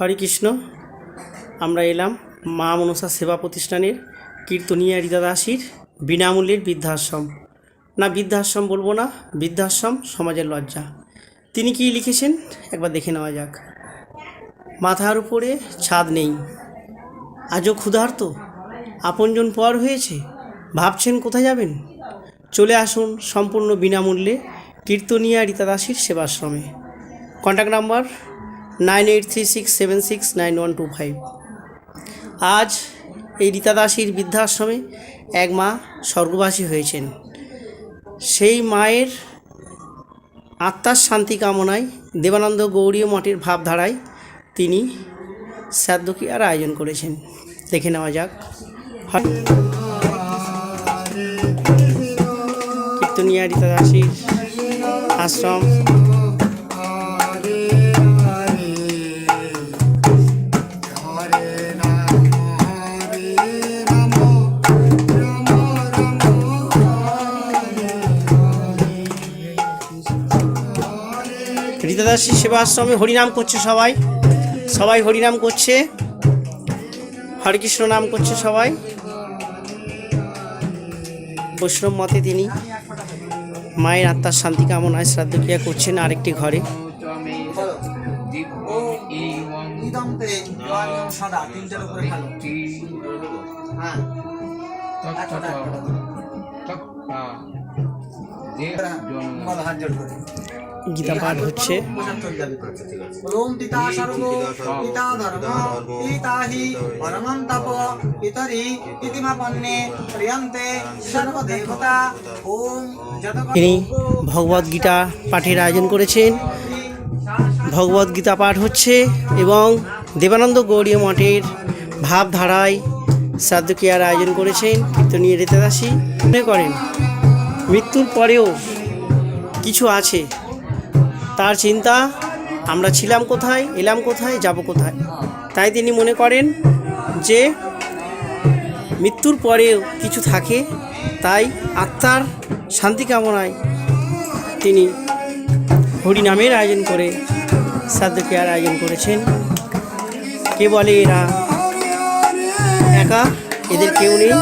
হরে কৃষ্ণ। আমরা এলাম মা মনসা সেবা প্রতিষ্ঠানের কীর্তনিয়া রীতা বিনামূল্যের বৃদ্ধাশ্রম। না, বৃদ্ধাশ্রম বলব না, বৃদ্ধাশ্রম সমাজের লজ্জা। তিনি কি লিখেছেন? একবার দেখে নেওয়া যাক। মাথার উপরে ছাদ নেই। আজও ক্ষুধার্ত? আপনজন পর হয়েছে? ভাবছেন কোথায় যাবেন? চলে আসুন সম্পূর্ণ বিনামূল্যে কীর্তনিয়া রীতা দাসীর সেবাশ্রমে। Contact number nine eight three six seven six nine one two five. আজ এই রীতা দাসীর বৃদ্ধাশ্রমে এক মা স্বর্গবাসী হয়েছেন। সেই মায়ের আত্মার শান্তি কামনায় দেবানন্দ গৌরীয় মঠের ভাবধারায় তিনি শ্রাদ্ধক্রিয়ার আয়োজন করেছেন। দেখে নেওয়া যাক। কীর্তনিয়া রীতা দাসীর আশ্রম। রীতাদাসী সেবা আশ্রমে হরিনাম করছে সবাই। সবাই হরিনাম করছে। হরে কৃষ্ণ নাম করছে সবাই। বৈষ্ণব মতে তিনি মায়ের আত্মার শান্তি কামনায় শ্রাদ্ধ ক্রিয়া করছেন আরেকটি ঘরে। হ্যাঁ। গীতা পাঠ হচ্ছে। ওম পিতা সর্ব পিতা ধর্ম পিতা হি পরমং তপ পিতরি ইতিমাপন্নে প্রিয়ন্তে সর্বদেবতা ওম তিনি ভগবদ গীতা পাঠের আয়োজন করেছেন। ভগবদ গীতা পাঠ হচ্ছে এবং দেবানন্দ গৌরী মঠের ভাবধারায় শ্রাদ্ধ শ্রাদ্ধক্রিয়ার আয়োজন করেছেন কীর্তনীয় রীতাদাসী। মনে করেন মৃত্যুর পরেও কিছু আছে। তার চিন্তা, আমরা ছিলাম কোথায়, এলাম কোথায়, যাব কোথায়? তাই তিনি মনে করেন যে, মৃত্যুর পরেও কিছু থাকে, তাই আত্মার শান্তি কামনায় তিনি হরিনামের আয়োজন করে শ্রাদ্ধক্রিয়ার আয়োজন করেছেন। কে বলে এরা? একা? এদের কেউ নেই।